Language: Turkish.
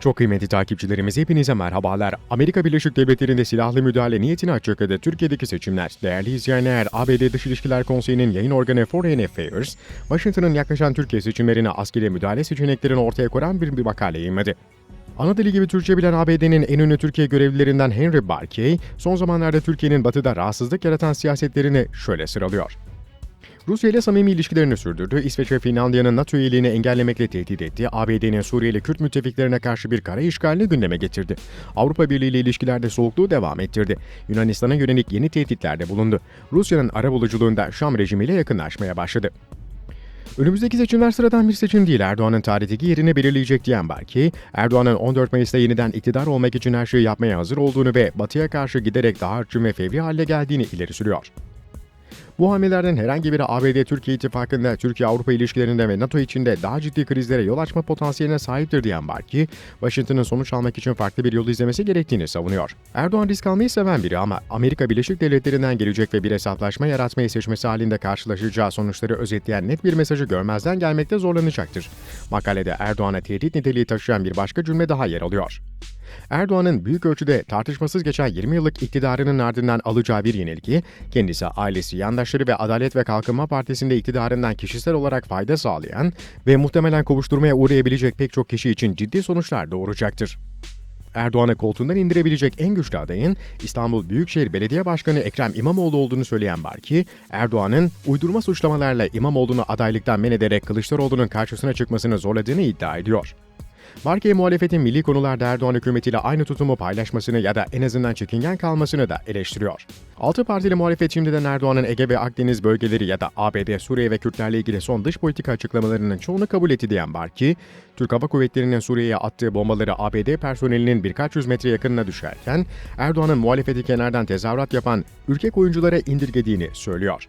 Çok kıymetli takipçilerimiz hepinize merhabalar. Amerika Birleşik Devletleri'nde silahlı müdahale niyetini açıkladı Türkiye'deki seçimler. Değerli izleyenler, ABD Dış İlişkiler Konseyi'nin yayın organı Foreign Affairs, Washington'ın yaklaşan Türkiye seçimlerine askeri müdahale seçeneklerini ortaya koyan bir, bir makale yayınladı. Ana gibi Türkçe bilen ABD'nin en ünlü Türkiye görevlilerinden Henry Barkey, son zamanlarda Türkiye'nin batıda rahatsızlık yaratan siyasetlerini şöyle sıralıyor. Rusya ile samimi ilişkilerini sürdürdü, İsveç ve Finlandiya'nın NATO üyeliğini engellemekle tehdit etti, ABD'nin Suriyeli Kürt müttefiklerine karşı bir kara işgalini gündeme getirdi. Avrupa Birliği ile ilişkilerde soğukluğu devam ettirdi. Yunanistan'a yönelik yeni tehditlerde bulundu. Rusya'nın arabuluculuğunda Şam rejimiyle yakınlaşmaya başladı. Önümüzdeki seçimler sıradan bir seçim değil. Erdoğan'ın tarihteki yerini belirleyecek diyen Berki, Erdoğan'ın 14 Mayıs'ta yeniden iktidar olmak için her şeyi yapmaya hazır olduğunu ve batıya karşı giderek daha hırçın ve fevri hale geldiğini ileri sürüyor. Bu hamlelerden herhangi biri ABD-Türkiye ittifakında, Türkiye-Avrupa ilişkilerinde ve NATO içinde daha ciddi krizlere yol açma potansiyeline sahiptir diyen Barki, Washington'ın sonuç almak için farklı bir yol izlemesi gerektiğini savunuyor. Erdoğan risk almayı seven biri ama Amerika Birleşik Devletleri'nden gelecek ve bir hesaplaşma yaratmayı seçmesi halinde karşılaşacağı sonuçları özetleyen net bir mesajı görmezden gelmekte zorlanacaktır. Makalede Erdoğan'a tehdit niteliği taşıyan bir başka cümle daha yer alıyor. Erdoğan'ın büyük ölçüde tartışmasız geçen 20 yıllık iktidarının ardından alacağı bir yenilgi, kendisi, ailesi, yandaşları ve Adalet ve Kalkınma Partisi'nde iktidarından kişisel olarak fayda sağlayan ve muhtemelen kovuşturmaya uğrayabilecek pek çok kişi için ciddi sonuçlar doğuracaktır. Erdoğan'ı koltuğundan indirebilecek en güçlü adayın İstanbul Büyükşehir Belediye Başkanı Ekrem İmamoğlu olduğunu söyleyen Barki, Erdoğan'ın uydurma suçlamalarla İmamoğlu'nu adaylıktan men ederek Kılıçdaroğlu'nun karşısına çıkmasını zorladığını iddia ediyor. Markey muhalefetin milli konularda Erdoğan hükümetiyle aynı tutumu paylaşmasını ya da en azından çekingen kalmasını da eleştiriyor. Altı partili muhalefet şimdiden Erdoğan'ın Ege ve Akdeniz bölgeleri ya da ABD, Suriye ve Kürtlerle ilgili son dış politika açıklamalarının çoğunu kabul etti diyen Barki, Türk Hava Kuvvetleri'nin Suriye'ye attığı bombaları ABD personelinin birkaç yüz metre yakınına düşerken, Erdoğan'ın muhalefeti kenardan tezahürat yapan ülke oyunculara indirgediğini söylüyor.